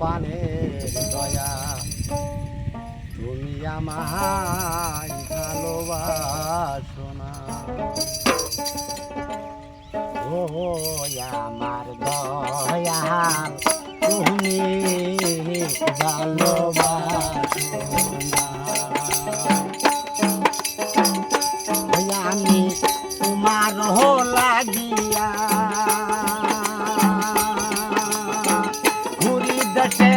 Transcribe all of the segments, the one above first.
পানের দয়া। তুমি আমায় ভালোবাসো না। ও আমার দয়া তুমি ভালোবাসো না।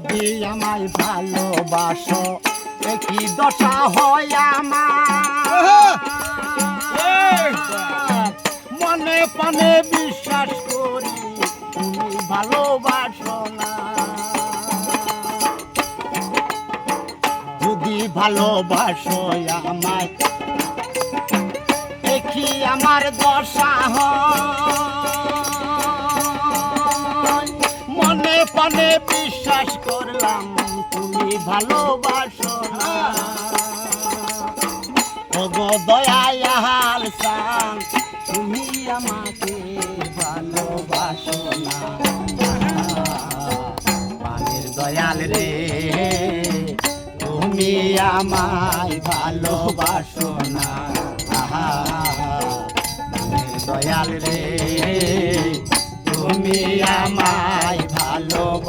যদি আমায় ভালোবাসো একই দশা হয় আমার। মনে প্রাণে বিশ্বাস করি তুমি ভালোবাসো না। যদি ভালোবাসো আমায় দেখি আমার দশা হয়। মনে বিশ্বাস করলাম, তুমি ভালোবাসো না। ওগো দয়াল সান তুমি আমাকে ভালোবাসো না। পানির দয়াল রে, তুমি আমায় ভালোবাসো না। দয়াল রে। তুমি আমায় ভালোবাসো।